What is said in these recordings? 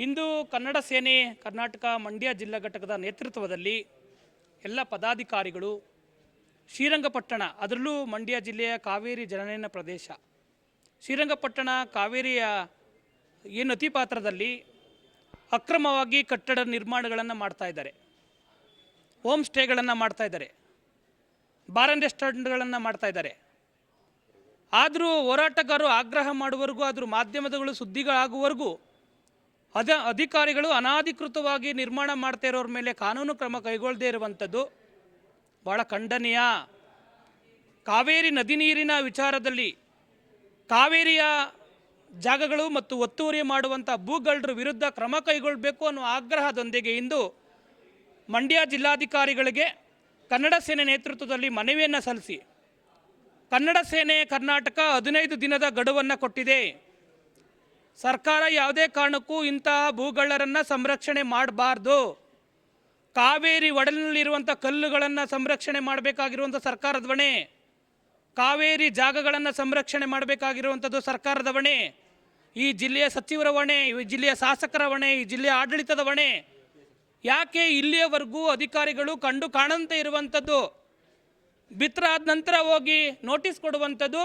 ಇಂದು ಕನ್ನಡ ಸೇನೆ, ಕರ್ನಾಟಕ ಮಂಡ್ಯ ಜಿಲ್ಲಾ ಘಟಕದ ನೇತೃತ್ವದಲ್ಲಿ ಎಲ್ಲ ಪದಾಧಿಕಾರಿಗಳು ಶ್ರೀರಂಗಪಟ್ಟಣ, ಅದರಲ್ಲೂ ಮಂಡ್ಯ ಜಿಲ್ಲೆಯ ಕಾವೇರಿ ಜನನಯನ ಪ್ರದೇಶ. ಶ್ರೀರಂಗಪಟ್ಟಣ ಕಾವೇರಿಯ ಏನು ನತಿ ಪಾತ್ರದಲ್ಲಿ ಅಕ್ರಮವಾಗಿ ಕಟ್ಟಡ ನಿರ್ಮಾಣಗಳನ್ನು ಮಾಡ್ತಾ ಇದ್ದಾರೆ. ಹೋಮ್ ಸ್ಟೇಗಳನ್ನು ಮಾಡ್ತಾ ಇದ್ದಾರೆ. ಬಾರ್ ಆ್ಯಂಡ್ ರೆಸ್ಟೋರೆಂಟ್ಗಳನ್ನು ಮಾಡ್ತಾ ಇದ್ದಾರೆ. ಆದರೂ ಹೋರಾಟಗಾರರು ಆಗ್ರಹ ಮಾಡುವವರೆಗೂ ಆದರೂ ಮಾಧ್ಯಮದಗಳು ಸುದ್ದಿಗಳಾಗುವವರೆಗೂ ಅದ ಅಧಿಕಾರಿಗಳು ಅನಾಧಿಕೃತವಾಗಿ ನಿರ್ಮಾಣ ಮಾಡ್ತಾ ಮೇಲೆ ಕಾನೂನು ಕ್ರಮ ಕೈಗೊಳ್ಳದೇ ಇರುವಂಥದ್ದು ಭಾಳ ಖಂಡನೀಯ. ಕಾವೇರಿ ನದಿ ನೀರಿನ ವಿಚಾರದಲ್ಲಿ ಕಾವೇರಿಯ ಜಾಗಗಳು ಮತ್ತು ಒತ್ತುವರಿ ಮಾಡುವಂಥ ಭೂಗಳ್ರ ವಿರುದ್ಧ ಕ್ರಮ ಕೈಗೊಳ್ಳಬೇಕು ಅನ್ನೋ ಆಗ್ರಹದೊಂದಿಗೆ ಇಂದು ಮಂಡ್ಯ ಜಿಲ್ಲಾಧಿಕಾರಿಗಳಿಗೆ ಕನ್ನಡ ಸೇನೆ ನೇತೃತ್ವದಲ್ಲಿ ಮನವಿಯನ್ನು ಸಲ್ಲಿಸಿ. ಕನ್ನಡ ಸೇನೆ ಕರ್ನಾಟಕ ಹದಿನೈದು ದಿನದ ಗಡುವನ್ನು ಕೊಟ್ಟಿದೆ. ಸರ್ಕಾರ ಯಾವುದೇ ಕಾರಣಕ್ಕೂ ಇಂತಹ ಭೂಗಳ್ಳರನ್ನು ಸಂರಕ್ಷಣೆ ಮಾಡಬಾರ್ದು. ಕಾವೇರಿ ಒಡಲಿನಲ್ಲಿರುವಂಥ ಕಲ್ಲುಗಳನ್ನು ಸಂರಕ್ಷಣೆ ಮಾಡಬೇಕಾಗಿರುವಂಥ ಸರ್ಕಾರದ ಹೊಣೆ ಕಾವೇರಿ ಜಾಗಗಳನ್ನು ಸಂರಕ್ಷಣೆ ಮಾಡಬೇಕಾಗಿರುವಂಥದ್ದು ಸರ್ಕಾರದ ಹೊಣೆ ಈ ಜಿಲ್ಲೆಯ ಸಚಿವರ ಹೊಣೆ ಈ ಜಿಲ್ಲೆಯ ಶಾಸಕರ ಹೊಣೆ ಈ ಜಿಲ್ಲೆಯ ಆಡಳಿತದ ಹೊಣೆ ಯಾಕೆ ಇಲ್ಲಿಯವರೆಗೂ ಅಧಿಕಾರಿಗಳು ಕಂಡು ಕಾಣಂತೆ ಇರುವಂಥದ್ದು? ಬಿತ್ತರಾದ ನಂತರ ಹೋಗಿ ನೋಟಿಸ್ ಕೊಡುವಂಥದ್ದು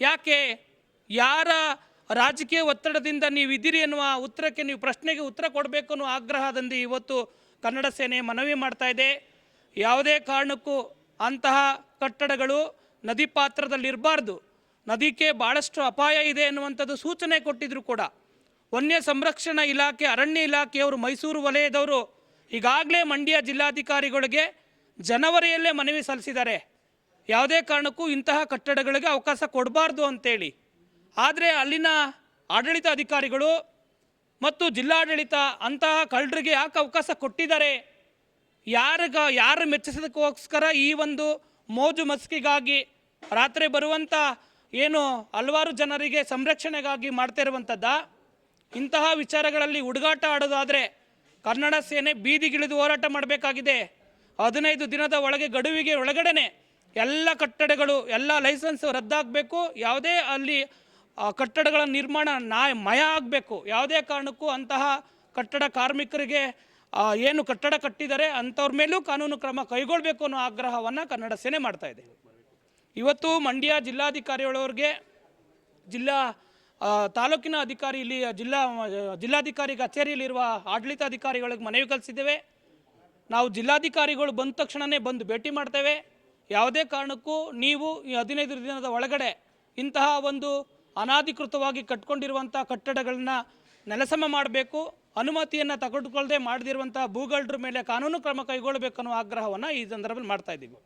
ಯಾಕೆ? ಯಾರ ರಾಜಕೀಯ ಒತ್ತಡದಿಂದ ನೀವು ಇದ್ದೀರಿ ಅನ್ನುವ ಉತ್ತರಕ್ಕೆ ನೀವು ಪ್ರಶ್ನೆಗೆ ಉತ್ತರ ಕೊಡಬೇಕು ಅನ್ನೋ ಆಗ್ರಹದಿಂದ ಇವತ್ತು ಕನ್ನಡ ಸೇನೆ ಮನವಿ ಮಾಡ್ತಾ ಇದೆ. ಯಾವುದೇ ಕಾರಣಕ್ಕೂ ಅಂತಹ ಕಟ್ಟಡಗಳು ನದಿ ಪಾತ್ರದಲ್ಲಿರಬಾರ್ದು. ನದಿಗೆ ಭಾಳಷ್ಟು ಅಪಾಯ ಇದೆ ಎನ್ನುವಂಥದ್ದು ಸೂಚನೆ ಕೊಟ್ಟಿದ್ರು ಕೂಡ. ವನ್ಯ ಸಂರಕ್ಷಣಾ ಇಲಾಖೆ, ಅರಣ್ಯ ಇಲಾಖೆಯವರು ಮೈಸೂರು ವಲಯದವರು ಈಗಾಗಲೇ ಮಂಡ್ಯ ಜಿಲ್ಲಾಧಿಕಾರಿಗಳಿಗೆ ಜನವರಿಯಲ್ಲೇ ಮನವಿ ಸಲ್ಲಿಸಿದ್ದಾರೆ. ಯಾವುದೇ ಕಾರಣಕ್ಕೂ ಇಂತಹ ಕಟ್ಟಡಗಳಿಗೆ ಅವಕಾಶ ಕೊಡಬಾರ್ದು ಅಂತೇಳಿ. ಆದರೆ ಅಲ್ಲಿನ ಆಡಳಿತ ಅಧಿಕಾರಿಗಳು ಮತ್ತು ಜಿಲ್ಲಾಡಳಿತ ಅಂತಹ ಕಳ್ಳರಿಗೆ ಯಾಕೆ ಅವಕಾಶ ಕೊಟ್ಟಿದ್ದಾರೆ? ಯಾರಿಗ, ಯಾರು ಮೆಚ್ಚಿಸೋದಕ್ಕೋಸ್ಕರ ಈ ಒಂದು ಮೋಜು ಮಸ್ಕಿಗಾಗಿ ರಾತ್ರಿ ಬರುವಂಥ ಏನು ಹಲವಾರು ಜನರಿಗೆ ಸಂರಕ್ಷಣೆಗಾಗಿ ಮಾಡ್ತಾ ಇರುವಂಥದ್ದ ಇಂತಹ ವಿಚಾರಗಳಲ್ಲಿ ಹುಡುಗಾಟ ಆಡೋದಾದರೆ ಕನ್ನಡ ಸೇನೆ ಬೀದಿಗಿಳಿದು ಹೋರಾಟ ಮಾಡಬೇಕಾಗಿದೆ. ಹದಿನೈದು ದಿನದ ಒಳಗೆ, ಗಡುವಿಗೆ ಒಳಗಡೆನೆ ಎಲ್ಲ ಕಟ್ಟಡಗಳು, ಎಲ್ಲ ಲೈಸೆನ್ಸ್ ರದ್ದಾಗಬೇಕು. ಯಾವುದೇ ಅಲ್ಲಿ ಕಟ್ಟಡಗಳ ನಿರ್ಮಾಣ ನಾ ಮಯ ಆಗಬೇಕು. ಯಾವುದೇ ಕಾರಣಕ್ಕೂ ಅಂತಹ ಕಟ್ಟಡ ಕಾರ್ಮಿಕರಿಗೆ ಏನು ಕಟ್ಟಡ ಕಟ್ಟಿದ್ದಾರೆ ಅಂಥವ್ರ ಮೇಲೂ ಕಾನೂನು ಕ್ರಮ ಕೈಗೊಳ್ಳಬೇಕು ಅನ್ನೋ ಆಗ್ರಹವನ್ನು ಕನ್ನಡ ಸೇನೆ ಮಾಡ್ತಾ ಇದೆ. ಇವತ್ತು ಮಂಡ್ಯ ಜಿಲ್ಲಾಧಿಕಾರಿಗಳವ್ರಿಗೆ ಜಿಲ್ಲಾ ತಾಲೂಕಿನ ಅಧಿಕಾರಿ ಇಲ್ಲಿ, ಜಿಲ್ಲಾ, ಜಿಲ್ಲಾಧಿಕಾರಿ ಕಚೇರಿಯಲ್ಲಿರುವ ಆಡಳಿತಾಧಿಕಾರಿಗಳಿಗೆ ಮನವಿ ಕಲಿಸಿದ್ದೇವೆ. ನಾವು ಜಿಲ್ಲಾಧಿಕಾರಿಗಳು ಬಂದ ತಕ್ಷಣವೇ ಬಂದು ಭೇಟಿ ಮಾಡ್ತೇವೆ. ಯಾವುದೇ ಕಾರಣಕ್ಕೂ ನೀವು ಈ ಹದಿನೈದು ದಿನದ ಒಳಗಡೆ ಇಂತಹ ಒಂದು ಅನಾಧಿಕೃತವಾಗಿ ಕಟ್ಕೊಂಡಿರುವಂಥ ಕಟ್ಟಡಗಳನ್ನ ನೆಲಸಮ ಮಾಡಬೇಕು, ಅನುಮತಿಯನ್ನು ತಗೊಂಡುಕೊಳ್ಳದೆ ಮಾಡದಿರುವಂಥ ಭೂಗಳ್ರ ಮೇಲೆ ಕಾನೂನು ಕ್ರಮ ಕೈಗೊಳ್ಳಬೇಕು ಅನ್ನೋ ಆಗ್ರಹವನ್ನು ಈ ಸಂದರ್ಭದಲ್ಲಿ ಮಾಡ್ತಾ ಇದ್ದೀವಿ.